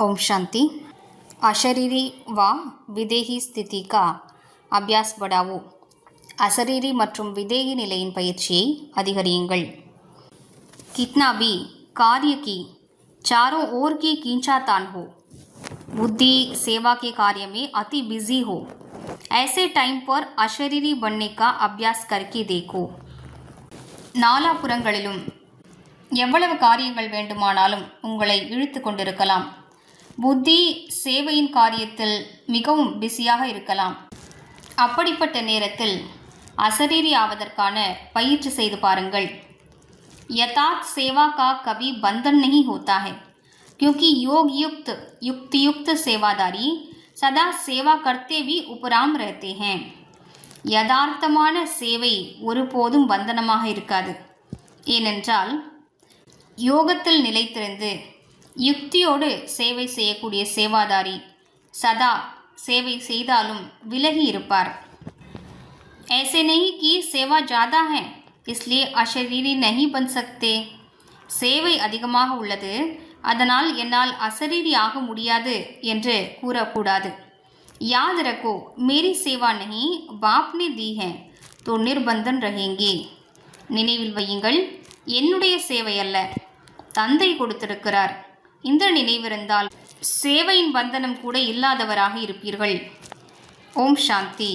ओम शांति अशरीरी व विदेही स्थिति का अभ्यास बढ़ाओ அசரீரி மற்றும் விதேகி நிலையின் பயிற்சியை அதிகரியுங்கள் कितना भी कार्य की चारों ओर की खींचातान हो बुद्धि सेवा के कार्य में अति बिजी हो ऐसे टाइम पर अशरीरी बनने का अभ्यास करके देखो நாலாபுறங்களிலும் எவ்வளவு காரியங்கள் வேண்டுமானாலும் உங்களை இழுத்து கொண்டிருக்கலாம் புத்தி சேவையின் காரியத்தில் மிகவும் பிஸியாக இருக்கலாம் அப்படிப்பட்ட நேரத்தில் அசரீரி ஆவதற்கான பயிற்சி செய்து பாருங்கள் यथार्थ सेवा का कभी बंधन नहीं होता है क्योंकि योग युक्त युक्ति युक्त सेवादारी सदा सेवा करते भी उपराम रहते हैं யதார்த்தமான சேவை ஒருபோதும் பந்தனமாக இருக்காது ஏனென்றால் யோகத்தில் நிலைத்திருந்து யுக்தியோடு சேவை செய்யக்கூடிய சேவாதாரி சதா சேவை செய்தாலும் விலகி இருப்பார் ऐसे नहीं कि सेवा ज़्यादा है इसलिए अशरीरी नहीं बन सकते சேவை அதிகமாக உள்ளது அதனால் என்னால் அசரீரி ஆக முடியாது என்று கூறக்கூடாது याद रखो मेरी सेवा नहीं बाप ने दी है तो निर्बंधन रहेंगे நினைவில் வையுங்கள் என்னுடைய சேவை அல்ல தந்தை கொடுத்திருக்கிறார் இந்த நினைவிருந்தால் சேவையின் பந்தனம் கூட இல்லாதவராக இருப்பீர்கள். ஓம் சாந்தி.